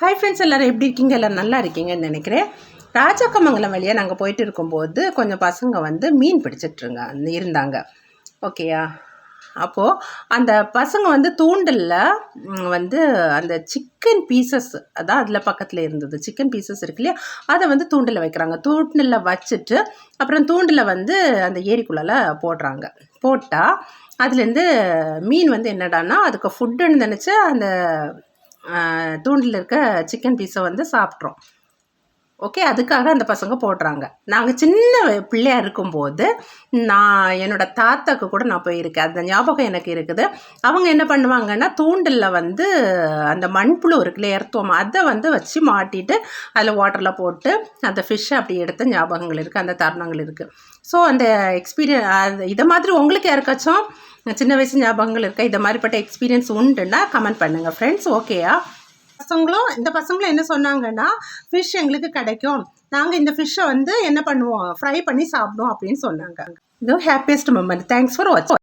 Hi friends எல்லோரும் எப்படி இருக்கீங்க? எல்லோரும் நல்லா இருக்கீங்கன்னு நினைக்கிறேன். ராஜாக்கமங்கலம் வழியாக நாங்கள் போயிட்டு இருக்கும்போது கொஞ்சம் பசங்க வந்து மீன் பிடிச்சிட்ருங்க இருந்தாங்க. ஓகேயா அப்போது அந்த பசங்க வந்து தூண்டலில் வந்து அந்த சிக்கன் பீசஸ் அதான் அதில் பக்கத்தில் இருந்தது. சிக்கன் பீசஸ் இருக்கு இல்லையா? அதை வந்து தூண்டில் வைக்கிறாங்க. தூண்டில் வச்சுட்டு அப்புறம் தூண்டில் வந்து அந்த ஏரிக்குள்ளால போடுறாங்க. போட்டால் அதுலேருந்து மீன் வந்து என்னடான்னா அதுக்கு ஃபுட்டுன்னு நினச்சி அந்த தூண்டில் இருக்க சிக்கன் பீஸை வந்து சாப்பிட்றோம். ஓகே அதுக்காக அந்த பசங்க போடுறாங்க. நாங்கள் சின்ன பிள்ளையாக இருக்கும்போது நான் என்னோடய தாத்தாக்கு கூட நான் போயிருக்கேன். அந்த ஞாபகம் எனக்கு இருக்குது. அவங்க என்ன பண்ணுவாங்கன்னா தூண்டில் வந்து அந்த மண்புழு இருக்குல்ல எர்த்துவம் அதை வந்து வச்சு மாட்டிட்டு அதில் வாட்டரில் போட்டு அந்த ஃபிஷ்ஷை அப்படி எடுத்த ஞாபகங்கள் இருக்குது அந்த தருணங்கள் இருக்குது ஸோ அந்த எக்ஸ்பீரியன் அது இதை மாதிரி உங்களுக்கு யாருக்காச்சும் சின்ன வயசு ஞாபகங்கள் இருக்கா? இந்த மாதிரிப்பட்ட எக்ஸ்பீரியன்ஸ் உண்டுன்னா கமெண்ட் பண்ணுங்கள் ஃப்ரெண்ட்ஸ் ஓகேயா பசங்களும் இந்த பசங்களும் என்ன சொன்னாங்கன்னா ஃபிஷ் எங்களுக்கு கிடைக்கும். நாங்கள் இந்த ஃபிஷ்ஷை வந்து என்ன பண்ணுவோம்? ஃப்ரை பண்ணி சாப்பிடுவோம் அப்படின்னு சொன்னாங்க. இது ஹாப்பியஸ்ட் மூமெண்ட் தேங்க்ஸ் ஃபார் வாட்சிங்